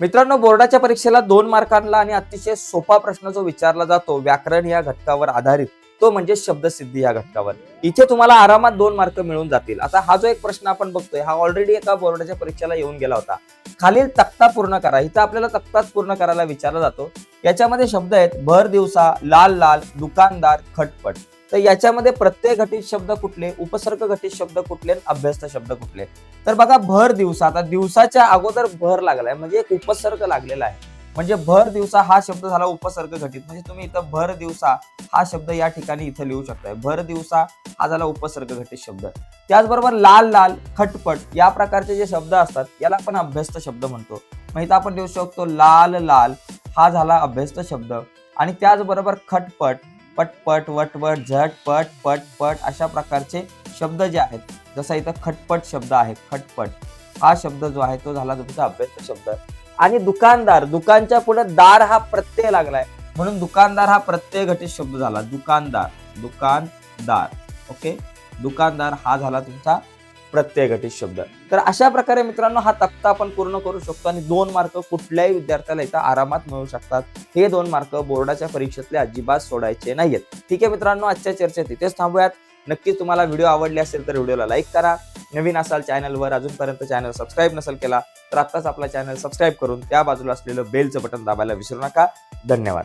मित्रांनो बोर्डाच्या परीक्षेला दोन मार्कांना आणि अतिशय सोपा प्रश्न जो विचारला जातो व्याकरण या घटकावर आधारित तो म्हणजे शब्दसिद्धी या घटकावर. इथे तुम्हाला आरामात दोन मार्क मिळून जातील. आता हा जो एक प्रश्न आपण बघतोय हा ऑलरेडी एका बोर्डाच्या परीक्षेला येऊन गेला होता. खालील तक्ता पूर्ण करा. इथं आपल्याला तक्ताच पूर्ण करायला विचारला जातो. याच्यामध्ये शब्द आहेत भर दिवसा लाल लाल दुकानदार खटपट. तर याच्यामध्ये प्रत्यय घटित शब्द कुठले उपसर्ग घटित शब्द कुठले अभ्यस्त शब्द कुठले? तर बघा भर दिवसा आता दिवसाच्या अगोदर भर लागलाय म्हणजे एक उपसर्ग लागलेला आहे. म्हणजे भर दिवसा हा शब्द झाला उपसर्ग घटित. म्हणजे तुम्ही इथं भर दिवसा हा शब्द या ठिकाणी इथं लिहू शकताय. भर दिवसा हा झाला उपसर्ग घटित शब्द. त्याचबरोबर लाल लाल खटपट या प्रकारचे जे शब्द असतात याला आपण अभ्यस्त शब्द म्हणतो. मग इथं आपण लिहू शकतो लाल लाल हा झाला अभ्यस्त शब्द. आणि त्याचबरोबर खटपट पटपट वटवट झटपट पटपट अशा प्रकारचे शब्द जे आहेत जसा इथं खटपट शब्द आहे खटपट. हा शब्द जो आहे तो झाला तुमचा अभ्यस्त शब्द. आणि दुकानदार दुकानच्या पुढे दार हा प्रत्यय लागलाय. म्हणून दुकानदार हा प्रत्यय घटित शब्द झाला. दुकानदार दुकानदार. ओके? दुकानदार हा झाला तुमचा प्रत्ययघटित शब्द. तर अशा प्रकारे मित्रांनो हा तक्ता आपण पूर्ण करू शकतो आणि दोन मार्क कुठल्याही विद्यार्थ्याला इथं आरामात मिळू शकतात. हे दोन मार्क बोर्डाच्या परीक्षेतले अजिबात सोडायचे नाहीयेत. ठीक आहे मित्रांनो आजच्या चर्चेत इथेच थांबूयात. नक्कीच तुम्हाला व्हिडिओ आवडले असेल तर व्हिडिओला लाईक करा. नवीन असाल चॅनलवर अजूनपर्यंत चॅनल सबस्क्राईब नसेल केला तर आत्ताच आपला चॅनल सबस्क्राईब करून त्या बाजूला असलेलं बेलचं बटन दाबायला विसरू नका. धन्यवाद.